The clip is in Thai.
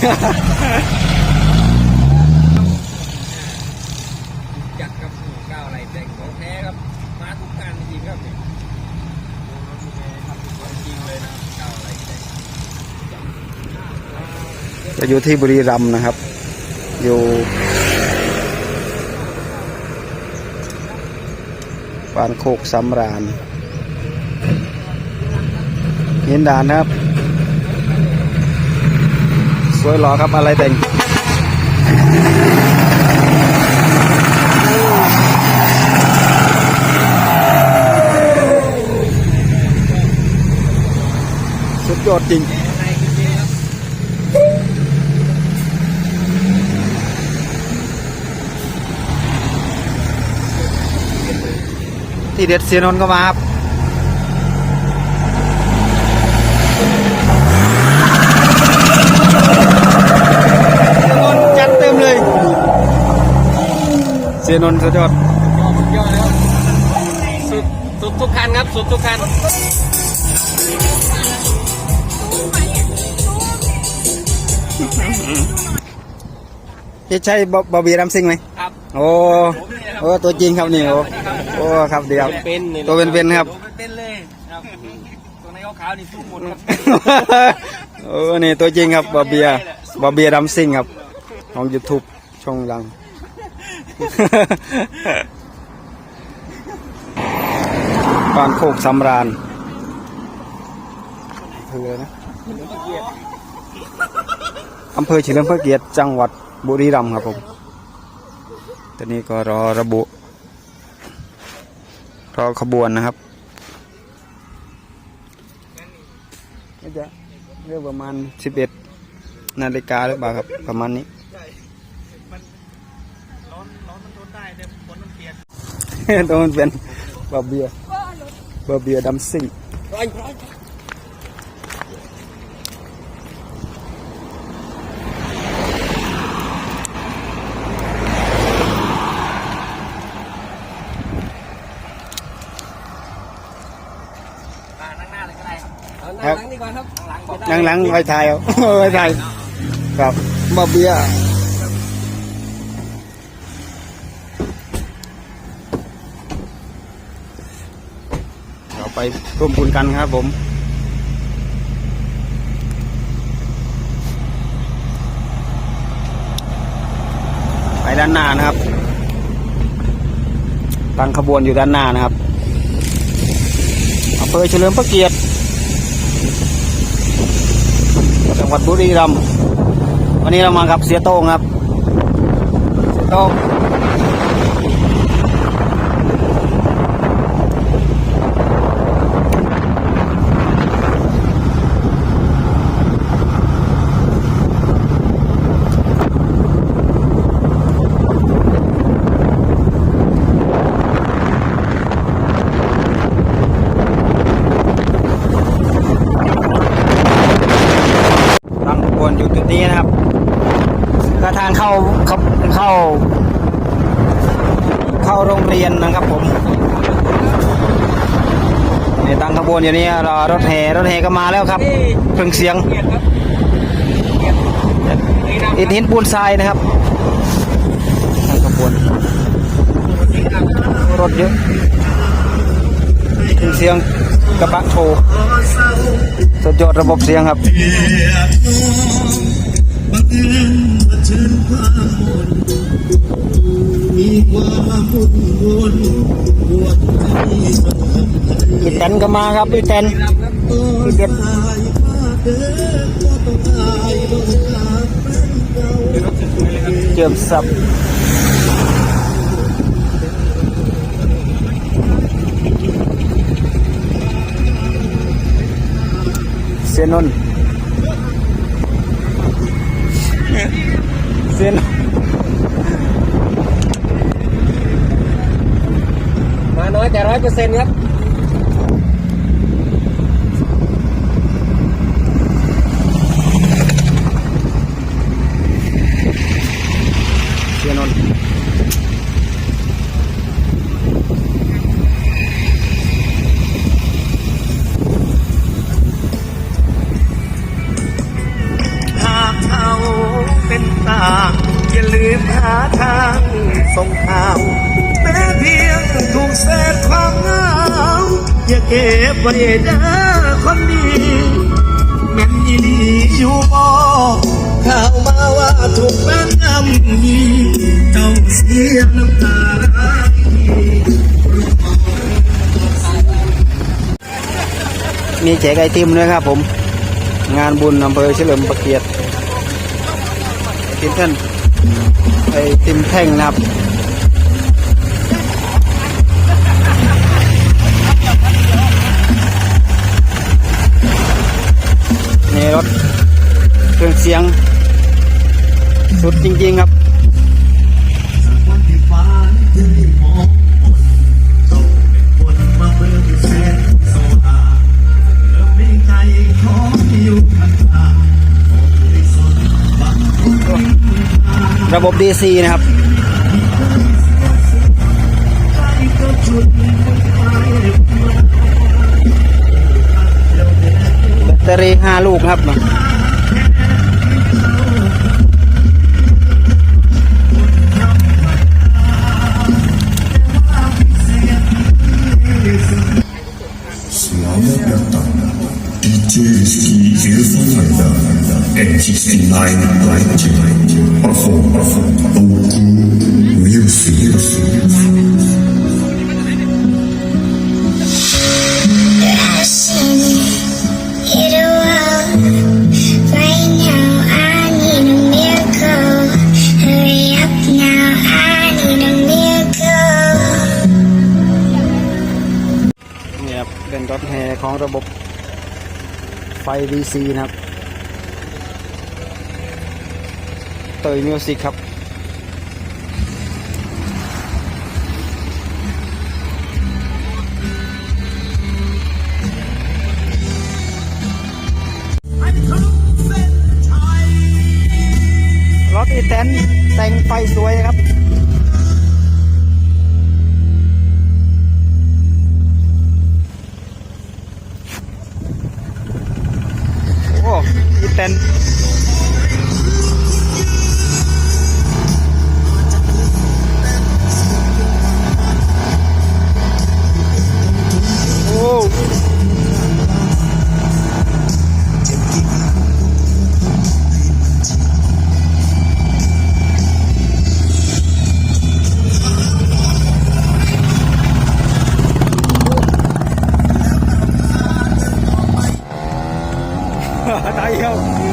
จัดครับหูก้าอะไรแต่งของแท้ครับ มาทุกการจริงครับนี่ยดูรถดูแลครับของจริงเลยนะเก้าอะไรแต่งจะอยู่ที่บุรีรัมย์นะครับ อยู่บ้านโคกสำราญหินดานนะครับ สวยหรอครับอะไรแต่งสุดยอดจริงที่เด็ดเสียนนก็มาครับ จัดเต็มเลย เสียนนท์สุดยอดยอดสุดยอดแล้วสุดสุดทุกคันครับ สุดทุกคันพี่ใช่บอบอบบี้รัมซิงไหมครับ โอ้โอ้ตัวจริงครับนี่โอ้โอ้ครับเดียวเป็นๆตัวเป็นๆครับตัวเป็นๆเลยครับตัวในขาวๆนี่สู้หมดครับโอ้นี่ตัวจริงครับบอบเบียบอบเบียรัมซิงครับของ YouTube ช่องดัง บ้านโคกสำราญอำเภออะไรนะอำเภอเฉลิมพระเกียรติจังหวัดบุรีรัมย์ครับผม ตอนนี้ก็รอระบุ รอขบวนนะครับน่าจะเรื่องประมาณ11นาฬิกาหรือเปล่าครับ ประมาณนี้ ร้อนร้อนมันทนได้แต่ฝนมันเปีย กตรงมันเป็นบาเบียบา ไปร่วมบุญกันครับผมไปด้านหน้านะครับ ตั้งขบวนอยู่ด้านหน้านะครับอำเภอเฉลิมพระเกียรติจังหวัดบุรีรัมย์วันนี้เรามากับเสียโต้งครับ เสียโต้ง วนอยู่จุดนี้นะครับก็ทางเข้าเข้าเข้า เข้าโรงเรียนนะครับผมนี่ตั้งขบวนอยู่นี่รอรถแห่รถแห่ก็มาแล้วครับเครื่งเสียงเกียรติครับเกียรตินี่นะอิฐหินปูนทรายนะครับตั้งขบวนรถเยอะเครื่งเสียง กระบะโชว์สุดยอดระบบเสียงครับพี่แตนก็มาครับพี่แตนพี่เด็ดเจิมสับ ยนนท์เซยนมาน้อยแต่ร้อยเปอร์เซ็นต์ครับ หาทางส่งข่าวแม้เพียงถูกเศษความเหงาอย่าเก็บไว้เด้อคนดีแม่นยีหลีอยู่บ่ข่าวมาว่าถูกแฟนำยีเจ้าเสียน้ำตามีแจกไอติมด้วยครับผม งานบุญอำเภอเฉลิมพระเกียรติไอติมท่าน ไอติมแท่งนะครับนี่รถเครื่องเสียง สุดจริง ๆ ครับ ระบบ DC นะครับ แบตเตอรี่5ลูกครับ DJ Ski Ilfalda N69 right Perform Oku Music Hit a wall. Right now, I need a miracle. Hurry up now, I need a miracle. นี่ครับเป็นรถแห่ของระบบไฟ DC นะครับ เตยมิวสิกครับ รถอีแตนแต่งไฟสวยครับ help.